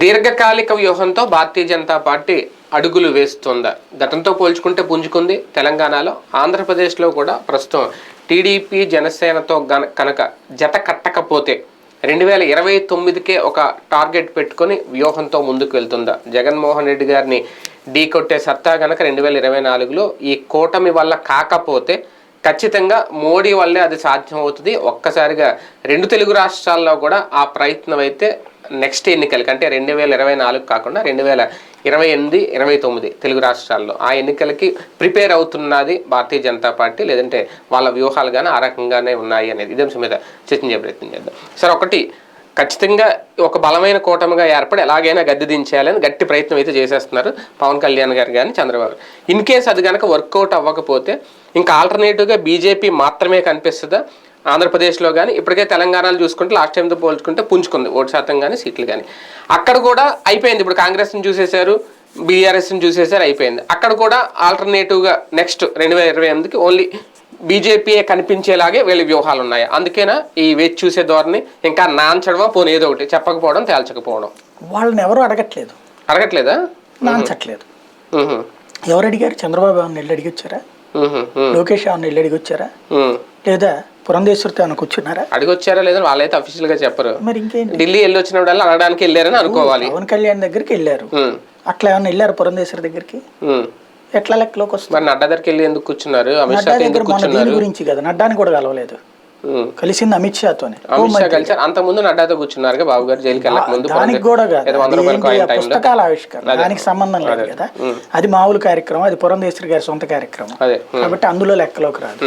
దీర్ఘకాలిక వ్యూహంతో భారతీయ జనతా పార్టీ అడుగులు వేస్తుందా. గతంతో పోల్చుకుంటే పుంజుకుంది. తెలంగాణలో ఆంధ్రప్రదేశ్లో కూడా ప్రస్తుతం టీడీపీ జనసేనతో గన కనుక జత కట్టకపోతే రెండు వేల ఇరవై తొమ్మిదికే ఒక టార్గెట్ పెట్టుకొని వ్యూహంతో ముందుకు వెళ్తుందా? జగన్మోహన్ రెడ్డి గారిని ఢీ కొట్టే సత్తా కనుక రెండు వేల ఇరవై నాలుగులో ఈ కూటమి వల్ల కాకపోతే ఖచ్చితంగా మోడీ వల్లే అది సాధ్యం అవుతుంది ఒక్కసారిగా రెండు తెలుగు రాష్ట్రాల్లో కూడా ఆ ప్రయత్నం అయితే నెక్స్ట్ ఎన్నికలకి అంటే రెండు వేల ఇరవై నాలుగు కాకుండా రెండు వేల ఇరవై ఎనిమిది ఇరవై తొమ్మిది తెలుగు రాష్ట్రాల్లో ఆ ఎన్నికలకి ప్రిపేర్ అవుతున్నది భారతీయ జనతా పార్టీ లేదంటే వాళ్ళ వ్యూహాలు కానీ ఆ రకంగానే ఉన్నాయి అనేది ఇదే మీద చర్చించే ప్రయత్నం చేద్దాం. సార్ ఒకటి ఖచ్చితంగా ఒక బలమైన కూటమిగా ఏర్పడి ఎలాగైనా గద్దె దించాలని గట్టి ప్రయత్నం అయితే చేసేస్తున్నారు పవన్ కళ్యాణ్ గారు కానీ చంద్రబాబు. ఇన్ కేస్ అది కనుక వర్కౌట్ అవ్వకపోతే ఇంకా ఆల్టర్నేటివ్గా బీజేపీ మాత్రమే కనిపిస్తుందా? ఆంధ్రప్రదేశ్లో కానీ ఇప్పటికే తెలంగాణలో చూసుకుంటే లాస్ట్ టైంతో పోల్చుకుంటే పుంజుకుంది. ఓటు శాతం కానీ సీట్లు కానీ అక్కడ కూడా అయిపోయింది. ఇప్పుడు కాంగ్రెస్ని చూసేశారు బీఆర్ఎస్ని చూసేశారు అయిపోయింది. అక్కడ కూడా ఆల్టర్నేటివ్గా నెక్స్ట్ రెండు వేల ఇరవై ఎనిమిదికి ఓన్లీ బీజేపీయే కనిపించేలాగే వీళ్ళ వ్యూహాలు ఉన్నాయి. అందుకేనా ఈ వేచి చూసే ధోరణి ఇంకా నాంచడమా పోనీ ఏదో ఒకటి. చెప్పకపోవడం తేల్చకపోవడం. వాళ్ళని ఎవరు అడగట్లేదు. అడగట్లేదా? నాంచట్లేదు. ఎవరు అడిగారు? చంద్రబాబు ఏమన్నా వెళ్ళి అడిగి వచ్చారా. లోకేష్ ఏమన్నా వెళ్ళి అడిగి వచ్చారా మ్మ్. పురంధేశ్వరితో ఏమైనా కూర్చున్నారా? అడిగొచ్చారా లేదా వాళ్ళైతే అఫీషియల్గా చెప్పరు. మరి ఇంకేంటి? ఢిల్లీ వెళ్ళి వచ్చినప్పుడల్లా అనడానికి వెళ్ళారని అనుకోవాలి. పవన్ కళ్యాణ్ దగ్గరికి వెళ్ళారు. అట్లా ఏమన్నా వెళ్ళారు పురంధేశ్వరి దగ్గరికి. ఎట్లా లెక్కలోకి వస్తుంది? మరి నడ్డా దగ్గరికి వెళ్ళి ఎందుకు కూర్చున్నారు? అమిత్ షాతో దగ్గర దీని గురించి కదా నడ్డాని కూడా కలవలేదు. కలిసింది అమిత్ షాతోనే. అమిత్ షా కలిసారు అంత ముందు నడ్డాతో కూర్చున్నారు బాబు గారు జైలుకి వెళ్ళక ముందు దానికి కూడా పుస్తకాల ఆవిష్కరణ? దానికి సంబంధం లేదు కదా. అది మామూలు కార్యక్రమం అది పురంధేశ్వరి గారి సొంత కార్యక్రమం. అదే. కాబట్టి అందులో లెక్కలోకి రాదు.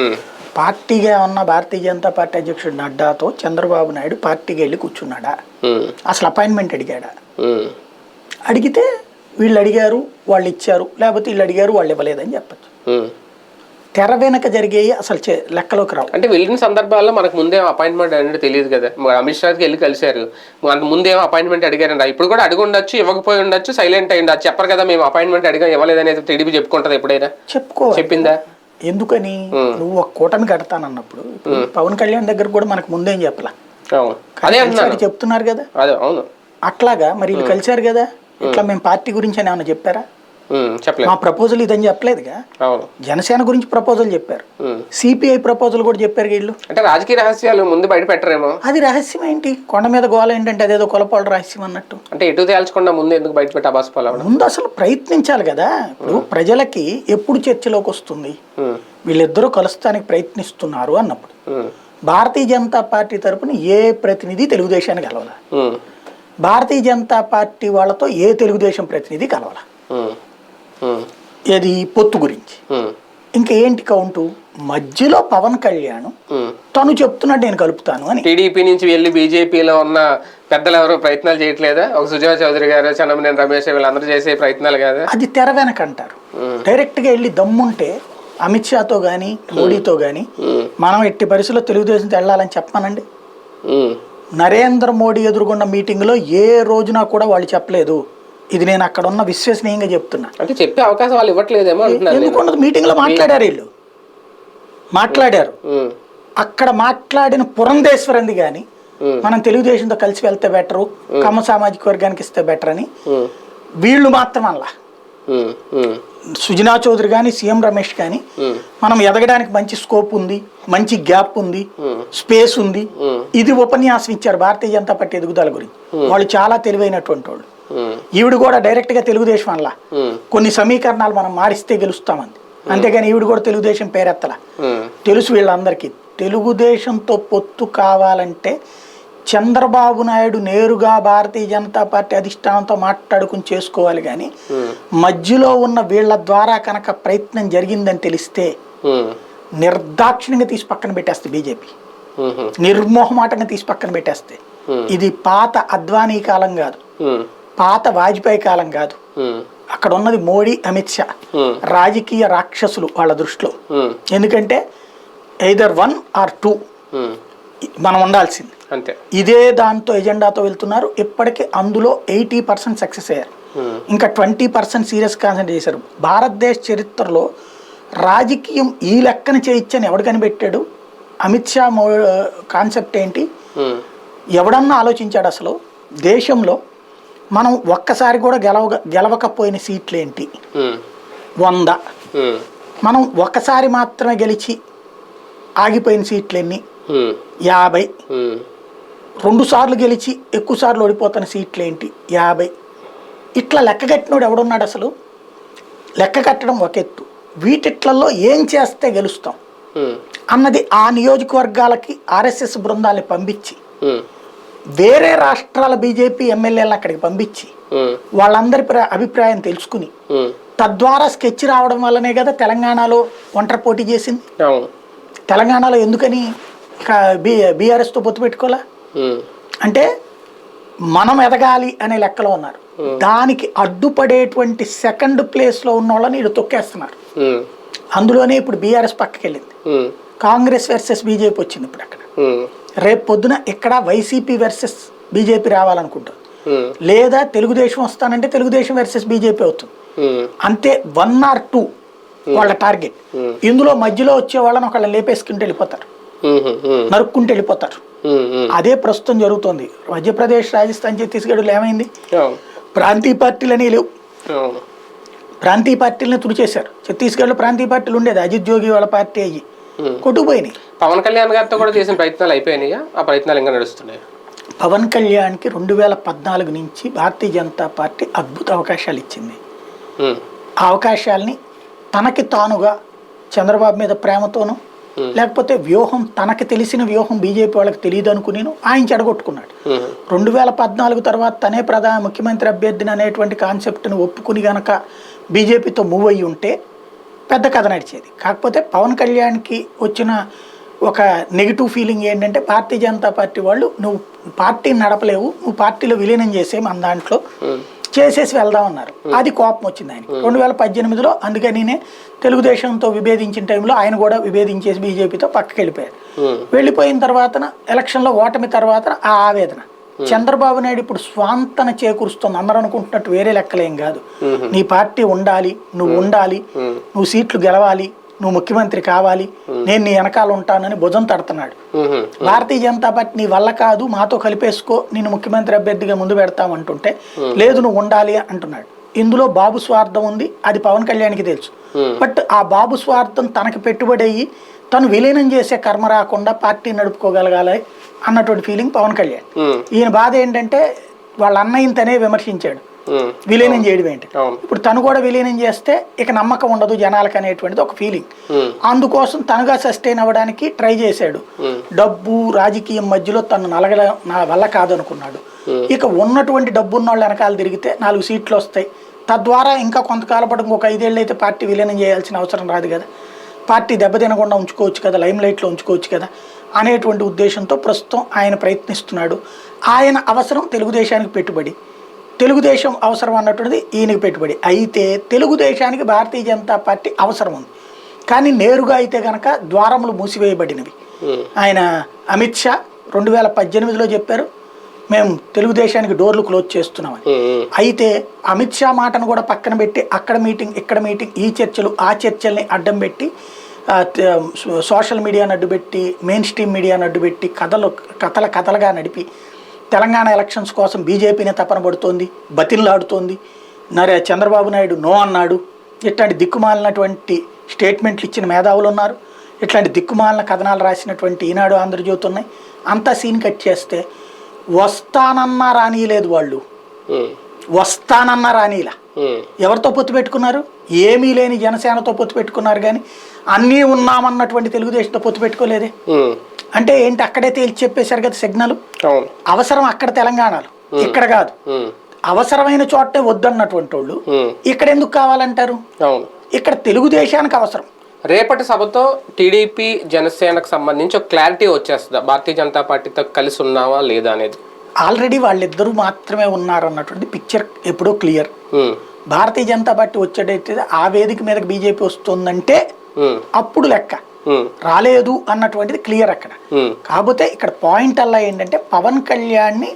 పార్టీగా ఉన్న భారతీయ జనతా పార్టీ అధ్యక్షుడు నడ్డాతో చంద్రబాబు నాయుడు పార్టీకి వెళ్ళి కూర్చున్నాడా. అసలు అపాయింట్మెంట్ అడిగాడా. అడిగితే వీళ్ళు అడిగారు వాళ్ళు ఇచ్చారు లేకపోతే వీళ్ళు అడిగారు వాళ్ళు ఇవ్వలేదని చెప్పచ్చు. తెర వెనక జరిగేవి అసలు లెక్కలోకి రావు. అంటే వెళ్ళిన సందర్భాల్లో మనకు ముందేం అపాయింట్మెంట్ అనేది తెలియదు కదా. అమిత్ షాకి వెళ్ళి కలిశారు. మనకు ముందేం అపాయింట్మెంట్ అడిగారంట. ఇప్పుడు కూడా అడిగి ఉండొచ్చు ఇవ్వకపోయి ఉండొచ్చు సైలెంట్ అయ్యి ఉండొచ్చు. చెప్పరు కదా మేము అపాయింట్మెంట్ అడిగాం ఇవ్వలేదనేది టీడీపీ చెప్పుకుంటుంది ఎప్పుడైనా. చెప్పుకోవాలి. చెప్పిందా? ఎందుకని? నువ్వు ఒక కూటమి కడతానన్నప్పుడు పవన్ కళ్యాణ్ దగ్గర కూడా మనకు ముందేం చెప్పలా? అవును. అదే అంటున్నాను. కలిసారు చెప్తున్నారు కదా? అట్లాగా మరి వీళ్ళు కలిశారు కదా? ఇట్లా మేము పార్టీ గురించి అని ఏమైనా చెప్పారా? చెప్పలేదు మా ప్రపోజల్ ఇదని చెప్పలేదుగా. జనసేన గురించి ప్రపోజల్ చెప్పారు. సిపిఐ ప్రపోజల్ కూడా చెప్పారు వీళ్ళు. అంటే రాజకీయ రహస్యాలు ముందు బయట పెట్టరేమో. అది రహస్యం ఏంటి? కొండ మీద గోల ఏంటంటే అదేదో కొలపాడు రహస్యం అన్నట్టు. అంటే ఎటు తేల్చకుండా ముందు ఎందుకు బయట పెట్టి అబాస్పాలు ముందు అసలు ప్రయత్నించాలి కదా. ఇప్పుడు ప్రజలకి ఎప్పుడు చర్చలోకి వస్తుంది? వీళ్ళిద్దరూ కలుస్తానికి ప్రయత్నిస్తున్నారు అన్నప్పుడు. భారతీయ జనతా పార్టీ తరపున ఏ ప్రతినిధి తెలుగుదేశానికి కలవాల? భారతీయ జనతా పార్టీ వాళ్ళతో ఏ తెలుగుదేశం ప్రతినిధి కలవాల? ఏది? పొత్తు గురించి. ఇంకా ఏంటి కౌంటు? మధ్యలో పవన్ కళ్యాణ్. తను చెప్తున్నాడు నేను కలుపుతాను అని. టీడీపీ నుంచి వెళ్ళి బీజేపీలో ఉన్న పెద్దలు ఎవరు ప్రయత్నాలు చేయట్లేదా? ఒక సుజనా చౌదరి గారు చన్నమనేని రమేష్ వీళ్ళందరూ చేసే ప్రయత్నాలు కాదా? అది తెర వెనక అంటారు. డైరెక్ట్గా వెళ్ళి దమ్ముంటే అమిత్ షాతో కానీ మోడీతో కానీ ఉమ్, మనం ఎట్టి పరిస్థితుల్లో తెలుగుదేశంతో వెళ్ళాలని చెప్పానండి. నరేంద్ర మోడీ ఎదుర్కొన్న మీటింగ్లో ఏ రోజున కూడా వాళ్ళు చెప్పలేదు. ఇది నేను అక్కడ ఉన్న విశ్వసనీయంగా చెప్తున్నా. అంటే చెప్పే అవకాశం వాళ్ళు ఇవ్వట్లేదేమో అంటున్నాను నేను. ఎందుకు ఉండదు? మీటింగ్లో మాట్లాడారు వీళ్ళు. మాట్లాడారు. అక్కడ మాట్లాడిన పురంధేశ్వరంది కానీ మనం తెలుగుదేశంతో కలిసి వెళ్తే బెటరు కమ్మ సామాజిక వర్గానికి ఇస్తే బెటర్ అని వీళ్ళు మాత్రం అలా. సుజనా చౌదరి కానీ సీఎం రమేష్ కానీ మనం ఎదగడానికి మంచి స్కోప్ ఉంది మంచి గ్యాప్ ఉంది స్పేస్ ఉంది. ఇది ఉపన్యాసం ఇచ్చారు భారతీయ జనతా పార్టీ ఎదుగుదల గురించి. వాళ్ళు చాలా తెలివైనటువంటి వాళ్ళు. ఈవిడ కూడా డైరెక్ట్గా తెలుగుదేశం వల్ల ఉమ్, కొన్ని సమీకరణాలు మనం మారిస్తే గెలుస్తామంది. అంతేగాని ఈవిడ కూడా తెలుగుదేశం పేరెత్తల. తెలుసు వీళ్ళందరికీ. తెలుగుదేశంతో పొత్తు కావాలంటే చంద్రబాబు నాయుడు నేరుగా భారతీయ జనతా పార్టీ అధిష్టానంతో మాట్లాడుకుని చేసుకోవాలి కానీ మధ్యలో ఉన్న వీళ్ళ ద్వారా కనుక ప్రయత్నం జరిగిందని తెలిస్తే నిర్దాక్షిణ్యంగా తీసి పక్కన పెట్టేస్తే బీజేపీ. నిర్మోహమాటంగా తీసి పక్కన పెట్టేస్తే. Hmm. ఇది పాత అద్వానీ కాలం కాదు. పాత వాజ్పేయి కాలం కాదు. అక్కడ ఉన్నది మోడీ అమిత్ షా. రాజకీయ రాక్షసులు వాళ్ళ దృష్టిలో. ఎందుకంటే ఎయిదర్ వన్ ఆర్ టూ మనం ఉండాల్సింది. అంతే. ఇదే దాంతో ఎజెండాతో వెళ్తున్నారు. ఇప్పటికే అందులో ఎయిటీ పర్సెంట్ సక్సెస్ అయ్యారు. ఇంకా ట్వంటీ పర్సెంట్ సీరియస్ కాన్సన్ట్రేట్ చేశారు. భారతదేశ చరిత్రలో రాజకీయం ఈ లెక్కన చేయించని ఎవడు కనిపెట్టాడు? అమిత్ షా కాన్సెప్ట్ ఏంటి? ఎవడన్నా ఆలోచించాడు అసలు? దేశంలో మనం ఒక్కసారి కూడా గెలవ గెలవకపోయిన సీట్లు ఏంటి వంద. మనం ఒక్కసారి మాత్రమే గెలిచి ఆగిపోయిన సీట్లు ఎన్ని యాభై. రెండు సార్లు గెలిచి ఎక్కువ సార్లు ఓడిపోతున్న సీట్లు ఏంటి యాభై. ఇట్లా లెక్క కట్టినోడు ఎవడున్నాడు అసలు? లెక్క కట్టడం ఒక ఎత్తు. వీటిట్లలో ఏం చేస్తే గెలుస్తాం? అన్నది ఆ నియోజకవర్గాలకి ఆర్ఎస్ఎస్ బృందాల్ని పంపించి వేరే రాష్ట్రాల బీజేపీ ఎమ్మెల్యేలను అక్కడికి పంపించి వాళ్ళందరి ప్ర- అభిప్రాయం తెలుసుకుని తద్వారా స్కెచ్ రావడం వల్లనే కదా తెలంగాణలో ఒంటరి పోటీ చేసింది. తెలంగాణలో ఎందుకని బీఆర్ఎస్తో పొత్తు పెట్టుకోలే అంటే మనం ఎదగాలి అనే లెక్కలో ఉన్నారు. దానికి అడ్డుపడేటువంటి సెకండ్ ప్లేస్లో ఉన్న వాళ్ళని వీళ్ళు తొక్కేస్తున్నారు అందులోనే ఇప్పుడు బీఆర్ఎస్ పక్కకి వెళ్ళింది కాంగ్రెస్ వర్సెస్ బీజేపీ వచ్చింది ఇప్పుడు అక్కడ. రేపు పొద్దున ఇక్కడ వైసీపీ వర్సెస్ బీజేపీ రావాలనుకుంటుంది ఉమ్, లేదా తెలుగుదేశం వస్తానంటే తెలుగుదేశం వర్సెస్ బీజేపీ అవుతుంది. ఉమ్, అంతే వన్ ఆర్ టూ వాళ్ళ టార్గెట్ ఇందులో మధ్యలో వచ్చే వాళ్ళని ఒకళ్ళ లేపేసుకుంటూ వెళ్ళిపోతారు. నరుక్కుంటూ వెళ్ళిపోతారు. అదే ప్రస్తుతం జరుగుతోంది. మధ్యప్రదేశ్ రాజస్థాన్ ఛత్తీస్గఢ్లో ఏమైంది? ప్రాంతీయ పార్టీలని లేవు. ప్రాంతీయ పార్టీలను తుడిచేశారు. ఛత్తీస్గఢ్లో ప్రాంతీయ పార్టీలు ఉండేది. అజిత్ జోగి వాళ్ళ పార్టీ అయ్యి. కొట్టుకుపోయినాయి. పవన్ కళ్యాణ్ గారితో కూడా చేసిన ప్రయత్నాలు అయిపోయినాయా? ఆ ప్రయత్నాలు ఇంకా నడుస్తున్నాయి? పవన్ కళ్యాణ్కి రెండు వేల పద్నాలుగు నుంచి భారతీయ జనతా పార్టీ అద్భుత అవకాశాలు ఇచ్చింది. ఆ అవకాశాల్ని తనకి తానుగా చంద్రబాబు మీద ప్రేమతోనూ లేకపోతే వ్యూహం తనకి తెలిసిన వ్యూహం బీజేపీ వాళ్ళకి తెలియదు అనుకుని ఆయన చెడగొట్టుకున్నాడు. రెండు వేల పద్నాలుగు తర్వాత తనే ప్రధాన ముఖ్యమంత్రి అభ్యర్థిని అనేటువంటి కాన్సెప్ట్ని ఒప్పుకుని గనక బీజేపీతో మూవ్ అయ్యి ఉంటే పెద్ద కథ నడిచేది. కాకపోతే పవన్ కళ్యాణ్కి వచ్చిన ఒక నెగిటివ్ ఫీలింగ్ ఏంటంటే భారతీయ జనతా పార్టీ వాళ్ళు నువ్వు పార్టీని నడపలేవు నువ్వు పార్టీలో విలీనం చేసే మన దాంట్లో. చేసేసి వెళ్దాం అన్నారు. అది కోపం వచ్చింది ఆయన రెండు వేల పద్దెనిమిదిలో అందుకనినే తెలుగుదేశంతో విభేదించిన టైంలో ఆయన కూడా విభేదించేసి బీజేపీతో పక్కకి వెళ్ళిపోయారు వెళ్ళిపోయిన తర్వాత ఎలక్షన్లో ఓటమి తర్వాత ఆ ఆవేదన. చంద్రబాబు నాయుడు ఇప్పుడు స్వాంతన చేకూరుస్తుంది. అందరూ అనుకుంటున్నట్టు వేరే లెక్కలేం కాదు. నీ పార్టీ ఉండాలి నువ్వు ఉండాలి నువ్వు సీట్లు గెలవాలి నువ్వు ముఖ్యమంత్రి కావాలి నేను నీ వెనకాల ఉంటానని భుజం తడుతున్నాడు. భారతీయ జనతా పార్టీ నీ వల్ల కాదు మాతో కలిపేసుకో నేను ముఖ్యమంత్రి అభ్యర్థిగా ముందు పెడతామంటుంటే లేదు నువ్వు ఉండాలి అంటున్నాడు. ఇందులో బాబు స్వార్థం ఉంది అది పవన్ కళ్యాణ్కి తెలుసు. బట్ ఆ బాబు స్వార్థం తనకి పెట్టుబడి అయ్యి తను విలీనం చేసే కర్మ రాకుండా పార్టీ నడుపుకోగలగాలి అన్నటువంటి ఫీలింగ్ పవన్ కళ్యాణ్. ఈయన బాధ ఏంటంటే వాళ్ళ అన్నయ్యని తనే విమర్శించాడు. విలీనం చేయడం ఏంటి? ఇప్పుడు తను కూడా విలీనం చేస్తే ఇక నమ్మకం ఉండదు జనాలకు అనేటువంటిది ఒక ఫీలింగ్ అందుకోసం తనుగా సస్టైన్ అవ్వడానికి ట్రై చేశాడు. డబ్బు రాజకీయం మధ్యలో తను నలగల నా వల్ల కాదనుకున్నాడు. ఇక ఉన్నటువంటి డబ్బు ఉన్న వాళ్ళ వెనకాల తిరిగితే నాలుగు సీట్లు వస్తాయి. తద్వారా ఇంకా కొంతకాలం పాటు ఇంకొక ఐదేళ్ళు అయితే పార్టీ విలీనం చేయాల్సిన అవసరం రాదు కదా. పార్టీ దెబ్బతినకుండా ఉంచుకోవచ్చు కదా లైమ్ లైట్లో ఉంచుకోవచ్చు కదా అనేటువంటి ఉద్దేశంతో ప్రస్తుతం ఆయన ప్రయత్నిస్తున్నాడు. ఆయన అవసరం తెలుగుదేశానికి పెట్టుబడి. తెలుగుదేశం అవసరం అన్నటువంటిది ఈయనకి పెట్టుబడి. అయితే తెలుగుదేశానికి భారతీయ జనతా పార్టీ అవసరం ఉంది. కానీ నేరుగా అయితే కనుక ద్వారములు మూసివేయబడినవి. ఆయన అమిత్ షా రెండు వేల పద్దెనిమిదిలో చెప్పారు మేము తెలుగుదేశానికి డోర్లు క్లోజ్ చేస్తున్నామని. అయితే అమిత్ షా మాటను కూడా పక్కన పెట్టి అక్కడ మీటింగ్ ఇక్కడ మీటింగ్ ఈ చర్చలు ఆ చర్చల్ని అడ్డం పెట్టి సోషల్ మీడియాను అడ్డుపెట్టి మెయిన్ స్ట్రీమ్ మీడియాను అడ్డుపెట్టి కథలు కథల కథలుగా నడిపి తెలంగాణ ఎలక్షన్స్ కోసం బీజేపీని తపన పడుతోంది బతిన్లాడుతోంది నరే చంద్రబాబు నాయుడు నో అన్నాడు. ఇట్లాంటి దిక్కుమాలినటువంటి స్టేట్మెంట్లు ఇచ్చిన మేధావులు ఉన్నారు. ఇట్లాంటి దిక్కుమాలిన కథనాలు రాసినటువంటి ఈనాడు ఆంధ్రజ్యోతి ఉన్నాయి. అంతా సీన్ కట్ చేస్తే వస్తానన్నా రానియలేదు వాళ్ళు. వస్తానన్నా రానిలా. ఎవరితో పొత్తు పెట్టుకున్నారు? ఏమీ లేని జనసేనతో పొత్తు పెట్టుకున్నారు కానీ అన్నీ ఉన్నామన్నటువంటి తెలుగుదేశంతో పొత్తు పెట్టుకోలేదే. అంటే ఏంటి అక్కడే తేల్చి చెప్పేశారు కదా సిగ్నల్? అవసరం అక్కడ తెలంగాణలో. ఇక్కడ కాదు. అవసరమైన చోటే వద్దన్నటువంటి వాళ్ళు ఇక్కడ ఎందుకు కావాలంటారు? ఇక్కడ తెలుగుదేశానికి అవసరం. రేపటి సభతో టీడీపీ జనసేనకు సంబంధించి ఒక క్లారిటీ వచ్చేస్తుందా. భారతీయ జనతా పార్టీతో కలిసి ఉన్నావా లేదా అనేది. ఆల్రెడీ వాళ్ళిద్దరూ మాత్రమే ఉన్నారు అన్నటువంటి పిక్చర్ ఎప్పుడో క్లియర్. భారతీయ జనతా పార్టీ వచ్చేటైతే ఆ వేదిక మీదకి బీజేపీ వస్తుందంటే అప్పుడు లెక్క. రాలేదు అన్నటువంటిది క్లియర్ అక్కడ. కాకపోతే ఇక్కడ పాయింట్ అలా ఏంటంటే పవన్ కళ్యాణ్ని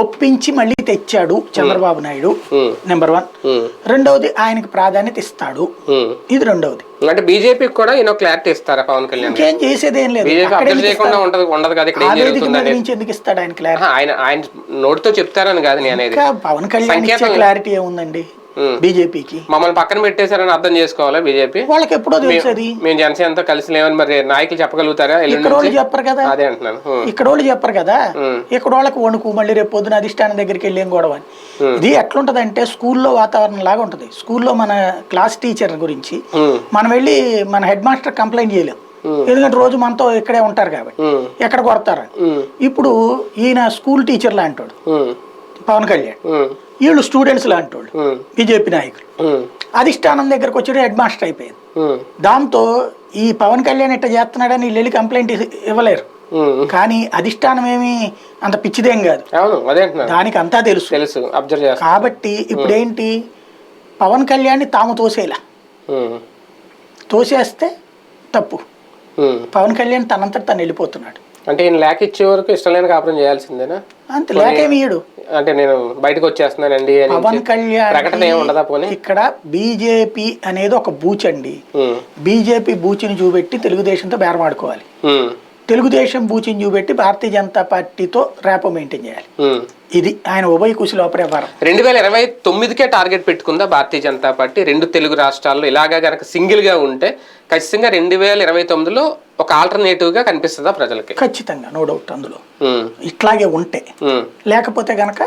ఒప్పించి మళ్ళీ తెచ్చాడు చంద్రబాబు నాయుడు. నెంబర్ వన్ రెండవది ఆయనకి ప్రాధాన్యత ఇస్తాడు. ఇది రెండవది. అంటే బీజేపీకి కూడా ఈయన క్లారిటీ ఇస్తారా పవన్ కళ్యాణ్? ఇంకేం చేసేది ఏం లేదు. బీజేపీ ఎందుకు ఇస్తాడు? ఏం ఆయన క్లారిటీ ఆయన ఆయన నోటితో చెప్తారని కాదు పవన్ కళ్యాణ్ క్లారిటీ ఏముందండి. బీజేపీకి. మమ్మల్ని పక్కన పెట్టేశారని అర్థం చేసుకోవాలా బీజేపీ. వాళ్ళకి ఎప్పుడో తెలుసు మేము జనసేనతో కలిసి లేవని మరి నాయకులు చెప్పగలుగుతారా ఎల్లుండి ఇక్కడ వాళ్ళు? చెప్పరు కదా. అదే అంటున్నాను. ఉమ్, ఇక్కడ వాళ్ళు చెప్పరు కదా. ఇక్కడ వాళ్ళకి వణుకు మళ్ళీ రేపు పొద్దున అధిష్టానం దగ్గరికి వెళ్ళి గొడవ అని. ఇది ఎట్లుంటది అంటే స్కూల్లో వాతావరణం లాగా ఉంటుంది. స్కూల్లో మన క్లాస్ టీచర్ గురించి మనం వెళ్ళి మన హెడ్ మాస్టర్ కంప్లైంట్ చేయలేం. ఎందుకంటే రోజు మనతో ఇక్కడే ఉంటారు కాబట్టి ఎక్కడ కొడతారు ఇప్పుడు ఈయన school teacher um, Pawan Kalyan. వీళ్ళు స్టూడెంట్స్ లాంటోళ్ళు ఉమ్, బీజేపీ నాయకులు. అధిష్టానం దగ్గరకు వచ్చి హెడ్ మాస్టర్ అయిపోయింది దాంతో ఈ పవన్ కళ్యాణ్ ఇట్ట చేస్తున్నాడని వీళ్ళు వెళ్ళి కంప్లైంట్ ఇవ్వలేరు. కానీ అధిష్టానం ఏమి అంత పిచ్చిదేం కాదు. దానికి అంతా తెలుసు. తెలుసు అబ్జర్వ్ చేస్తా కాబట్టి ఇప్పుడు ఏంటి పవన్ కళ్యాణ్ని తాము తోసేలా. తోసేస్తే తప్పు. పవన్ కళ్యాణ్ తనంతట తను వెళ్ళిపోతున్నాడు. అంటే ఈయన లేక ఇచ్చే వరకు ఇష్టం లేని కాపురం చేయాల్సిందేనా? అంతే లేకేమి ఇయ్యడు. అంటే నేను బయటకు వచ్చేస్తున్నానండి పవన్ ప్రకటన కళ్యాణ్ పోనీ? ఇక్కడ బీజేపీ అనేది ఒక బూచ్ అండి. బీజేపీ బూచిని చూపెట్టి తెలుగుదేశంతో బేరమాడుకోవాలి. తెలుగుదేశం బూచిని చూపెట్టి భారతీయ జనతా పార్టీతో రేపో మెయింటైన్ చేయాలి. ఇది ఆయన ఉభయ కుశి లోపల వ్యవహారం రెండు వేల ఇరవై తొమ్మిదికే టార్గెట్ పెట్టుకుందా భారతీయ జనతా పార్టీ రెండు తెలుగు రాష్ట్రాల్లో ఇలాగా గనక సింగిల్గా ఉంటే ఖచ్చితంగా రెండు వేల ఇరవై తొమ్మిదిలో ఒక ఆల్టర్నేటివ్గా కనిపిస్తుందా ప్రజలకి? ఖచ్చితంగా నో డౌట్ అందులో. ఇట్లాగే ఉంటే. లేకపోతే గనక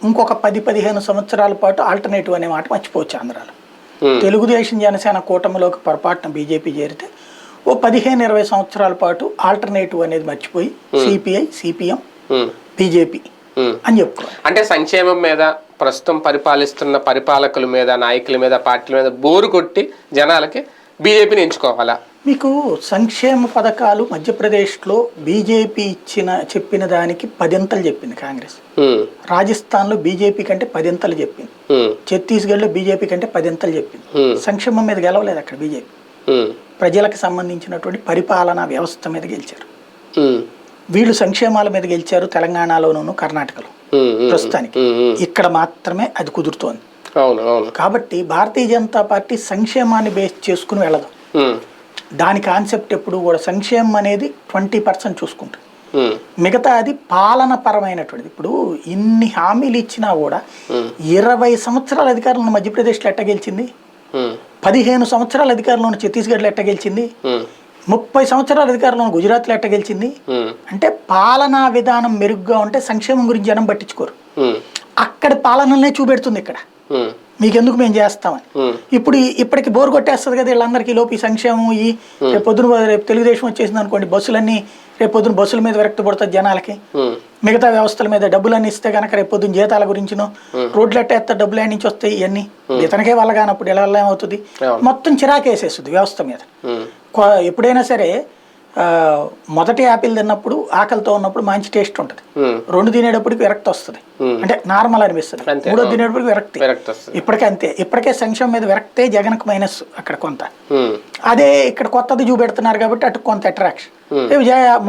ఇంకొక పది పదిహేను సంవత్సరాల పాటు ఆల్టర్నేటివ్ అనే మాట మర్చిపోవచ్చు ఆంధ్రాలో. తెలుగుదేశం జనసేన కూటమిలోకి పొరపాటున బీజేపీ చేరితే ఓ పదిహేను ఇరవై సంవత్సరాల పాటు ఆల్టర్నేటివ్ అనేది మర్చిపోయి సిపిఐ సిపిఎం బీజేపీ. అని చెప్పుకోవాలి. అంటే సంక్షేమం మీద ప్రస్తుతం పరిపాలిస్తున్న పరిపాలకుల మీద నాయకుల మీద పార్టీల మీద బోరు కొట్టి జనాలకి బీజేపీని ఎంచుకోవాలా? మీకు సంక్షేమ పథకాలు మధ్యప్రదేశ్లో బీజేపీ ఇచ్చిన చెప్పిన దానికి పదింతలు చెప్పింది కాంగ్రెస్. ఉమ్, రాజస్థాన్లో బీజేపీ కంటే పదింతలు చెప్పింది. ఉమ్, ఛత్తీస్గఢ్లో బీజేపీ కంటే పదింతలు చెప్పింది. సంక్షేమం మీద గెలవలేదు అక్కడ బీజేపీ. ప్రజలకు సంబంధించినటువంటి పరిపాలనా వ్యవస్థ మీద గెలిచారు. వీళ్ళు సంక్షేమాల మీద గెలిచారు తెలంగాణలోనూ కర్ణాటకలో. ప్రస్తుతానికి. ఇక్కడ మాత్రమే అది కుదురుతోంది. కాబట్టి భారతీయ జనతా పార్టీ సంక్షేమాన్ని బేస్ చేసుకుని వెళ్ళదు. దాని కాన్సెప్ట్ ఎప్పుడు కూడా సంక్షేమం అనేది ట్వంటీ పర్సెంట్ చూసుకుంటుంది. మిగతా అది పాలన పరమైనటువంటిది ఇప్పుడు ఇన్ని హామీలు ఇచ్చినా కూడా. ఇరవై సంవత్సరాల అధికారంలో ఉన్న మధ్యప్రదేశ్లో ఎట్ట గెలిచింది? పదిహేను సంవత్సరాల అధికారంలో ఉన్న ఛత్తీస్గఢ్లో ఎట్ట గెలిచింది? ముప్పై సంవత్సరాల అధికారంలో ఉన్న గుజరాత్లో ఎట్ట గెలిచింది? అంటే పాలనా విధానం మెరుగ్గా ఉంటే సంక్షేమం గురించి జనం పట్టించుకోరు. అక్కడి పాలనలనే చూపెడుతుంది ఇక్కడ. మీకెందుకు మేము చేస్తామని. ఇప్పుడు ఇప్పటికి బోర్ కొట్టేస్తుంది కదా వీళ్ళందరికీ లోపు ఈ సంక్షేమం ఈ రేపు పొద్దున రేపు తెలుగుదేశం వచ్చేసింది అనుకోండి బస్సులన్నీ రేపు పొద్దున బస్సుల మీద విరక్తి పడుతుంది జనాలకి మిగతా వ్యవస్థల మీద డబ్బులన్నీ ఇస్తే కనుక రేపు పొద్దున జీతాల గురించినో రోడ్లు ఎట్టేస్తే డబ్బులు నుంచి వస్తాయి ఇవన్నీ ఇతనికే వల్ల కానప్పుడు ఎలా వల్ల ఏమవుతుంది. మొత్తం చిరాకేసేస్తుంది వ్యవస్థ మీద. ఎప్పుడైనా సరే మొదటి యాపిల్ తిన్నప్పుడు ఆకలితో ఉన్నప్పుడు మంచి టేస్ట్ ఉంటుంది. రెండు తినేటప్పటికి విరక్తి వస్తుంది. అంటే నార్మల్ అనిపిస్తుంది. మూడో. తినేటప్పటికి విరక్తి. ఇప్పటికే అంతే. ఇప్పటికే సంక్షేమం మీద విరక్తే జగన్కు మైనస్ అక్కడ కొంత. అదే ఇక్కడ కొత్తది చూపెడుతున్నారు కాబట్టి అటు కొంత అట్రాక్షన్.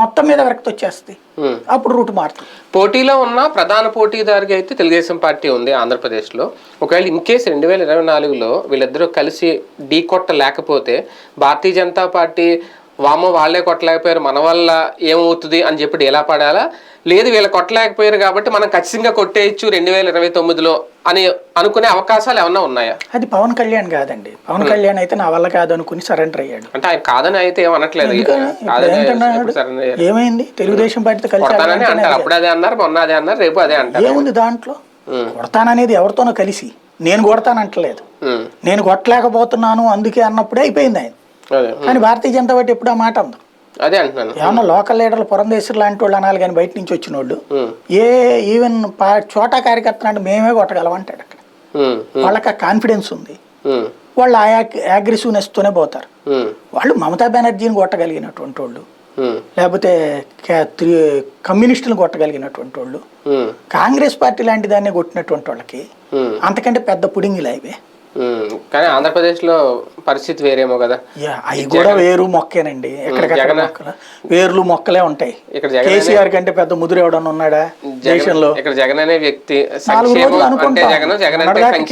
మొత్తం మీద విరక్తి వచ్చేస్తుంది. అప్పుడు రూట్ మారుతుంది. పోటీలో ఉన్న ప్రధాన పోటీదారుగా అయితే తెలుగుదేశం పార్టీ ఉంది ఆంధ్రప్రదేశ్లో. ఒకవేళ ఇన్ కేసు రెండు వేల ఇరవై నాలుగులో వీళ్ళిద్దరూ కలిసి ఢీ కొట్టలేకపోతే భారతీయ జనతా పార్టీ వామో వాళ్ళే కొట్టలేకపోయారు మన వల్ల ఏమవుతుంది అని చెప్పి ఎలా పడాలా? లేదు వీళ్ళు కొట్టలేకపోయారు కాబట్టి మనం ఖచ్చితంగా కొట్టేయచ్చు రెండు వేల ఇరవై తొమ్మిదిలో అని అనుకునే అవకాశాలు ఏమన్నా ఉన్నాయా? అది పవన్ కళ్యాణ్ కాదండి. పవన్ కళ్యాణ్ అయితే నా వల్ల కాదు అనుకుని సరెండర్ అయ్యాడు. అంటే ఆయన కాదని అయితే ఏమనట్లేదు ఏమైంది? తెలుగుదేశం పార్టీతో కలిసి అంటారు. అప్పుడు అదే అన్నారు మొన్న అదే అన్నారు రేపు అదే అంటారు. ఏముంది దాంట్లో? కొడతాననేది ఎవరితోనో కలిసి. నేను కొడతానంటలేదు. నేను కొట్టలేకపోతున్నాను అందుకే అన్నప్పుడే అయిపోయింది ఆయన. కానీ భారతీయ జనతా పార్టీ ఎప్పుడు ఆ మాట అందు అదే అంటున్నాను. ఏమన్నా లోకల్ లీడర్లు పురంధేశ్వరు లాంటి వాళ్ళు అనాలి కానీ బయట నుంచి వచ్చిన వాళ్ళు ఏ ఈవెన్ చోటా కార్యకర్త అంటే మేమే కొట్టగలం అంటాడు అక్కడ. వాళ్ళకి ఆ కాన్ఫిడెన్స్ ఉంది. వాళ్ళు ఆ అగ్రెసివ్నెస్తోనే పోతారు. వాళ్ళు మమతా బెనర్జీని కొట్టగలిగినటువంటి వాళ్ళు లేకపోతే కే- త్రి- కమ్యూనిస్టులను కొట్టగలిగినటువంటి వాళ్ళు కాంగ్రెస్ పార్టీ లాంటి దాన్ని కొట్టినటువంటి వాళ్ళకి అంతకంటే పెద్ద పుడింగిలు ఉమ్, కానీ ఆంధ్రప్రదేశ్లో పరిస్థితి వేరేమో కదా. అవి కూడా వేరు మొక్కేనండి. మొక్కలు వేర్లు మొక్కలే ఉంటాయి. ఇక్కడ జగన్ కేసీఆర్ కంటే పెద్ద ముదురు ఎవడన్నా ఉన్నాడా దేశంలో? ఇక్కడ జగన్ అనే వ్యక్తి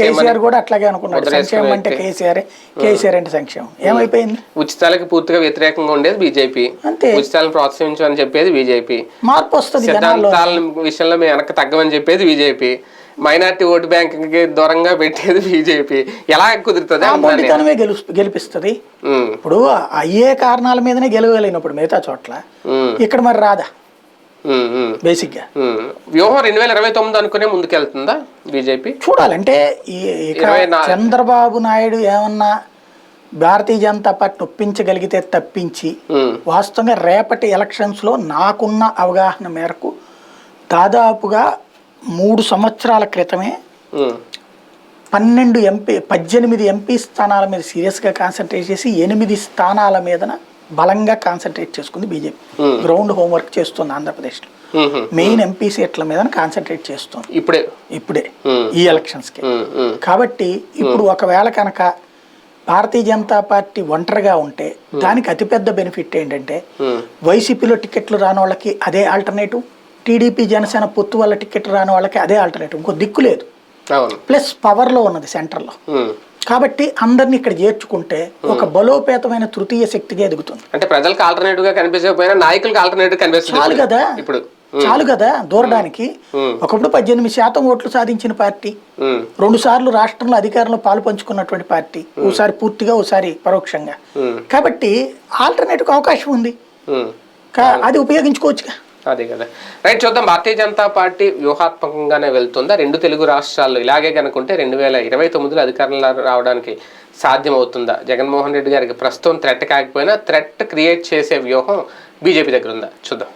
కేసీఆర్ కూడా అట్లాగే అనుకున్నాడు. సంక్షేమం అంటే. కేసీఆర్ కేసీఆర్ అంటే సంక్షేమం. ఏమైపోయింది? ఉచితాలకు పూర్తిగా వ్యతిరేకంగా ఉండేది బీజేపీ. అంతే. ఉచితాలను ప్రోత్సహించమని చెప్పేది బీజేపీ. మార్పు వస్తుంది సిద్ధాంతాల విషయంలో మేము వెనక్కి తగ్గమని చెప్పేది బీజేపీ. మైనార్టీ ఓటు బ్యాంక్ దూరంగా పెట్టేది బీజేపీ. ఎలా కుదురుతుంది. మొండితనమే గెలు గెలిపిస్తుంది. ఇప్పుడు అయ్యే కారణాల మీదనే గెలవలేనప్పుడు మిగతా చోట్ల ఇక్కడ మరి రాదా? బేసిక్గా. వ్యూహం రెండు వేల ఇరవై తొమ్మిది అనుకునే ముందుకెళ్తుందా బీజేపీ? చూడాలంటే చంద్రబాబు నాయుడు ఏమన్నా భారతీయ జనతా పార్టీ ఒప్పించగలిగితే తప్పించి వాస్తవంగా రేపటి ఎలక్షన్స్లో నాకున్న అవగాహన మేరకు దాదాపుగా మూడు సంవత్సరాల క్రితమే పన్నెండు ఎంపీ పద్దెనిమిది ఎంపీ స్థానాల మీద సీరియస్గా కాన్సన్ట్రేట్ చేసి ఎనిమిది స్థానాల మీదన బలంగా కాన్సన్ట్రేట్ చేసుకుంది బీజేపీ. గ్రౌండ్ హోంవర్క్ చేస్తుంది ఆంధ్రప్రదేశ్లో. మెయిన్ ఎంపీ సీట్ల మీద కాన్సన్ట్రేట్ చేస్తుంది. ఇప్పుడే. ఇప్పుడే. ఈ ఎలక్షన్స్కి కాబట్టి ఇప్పుడు ఒకవేళ కనుక భారతీయ జనతా పార్టీ ఒంటరిగా ఉంటే దానికి అతిపెద్ద బెనిఫిట్ ఏంటంటే వైసీపీలో టికెట్లు రాని వాళ్ళకి అదే ఆల్టర్నేటివ్ టీడీపీ జనసేన పొత్తు వల్ల టికెట్ రాని వాళ్ళకి అదే ఆల్టర్నేటివ్. ఇంకో దిక్కు లేదు. ప్లస్ పవర్లో ఉన్నది సెంటర్లో. కాబట్టి అందరిని ఇక్కడ చేర్చుకుంటే ఒక బలోపేతమైన తృతీయ శక్తిగా ఎదుగుతుంది. అంటే ప్రజలకు ఆల్టర్నేటివ్గా కనిపించకపోయినా నాయకులకు ఆల్టర్నేటివ్ కనిపిస్తుంది. చాలు. కదా. ఇప్పుడు. చాలు కదా దూరడానికి. ఒకప్పుడు పద్దెనిమిది శాతం ఓట్లు సాధించిన పార్టీ. రెండు సార్లు రాష్ట్రంలో అధికారంలో పాలు పంచుకున్నటువంటి పార్టీ. ఓసారి పూర్తిగా ఓసారి పరోక్షంగా. కాబట్టి ఆల్టర్నేటివ్ అవకాశం ఉంది. అది ఉపయోగించుకోవచ్చుగా. అదే కదా. రైట్ చూద్దాం. భారతీయ జనతా పార్టీ వ్యూహాత్మకంగానే వెళ్తుందా? రెండు తెలుగు రాష్ట్రాల్లో ఇలాగే కనుకుంటే రెండు వేల ఇరవై తొమ్మిదిలో అధికారంలో రావడానికి సాధ్యమవుతుందా? జగన్మోహన్ రెడ్డి గారికి ప్రస్తుతం థ్రెట్ కాకపోయినా థ్రెట్ క్రియేట్ చేసే వ్యూహం బీజేపీ దగ్గర ఉందా? చూద్దాం.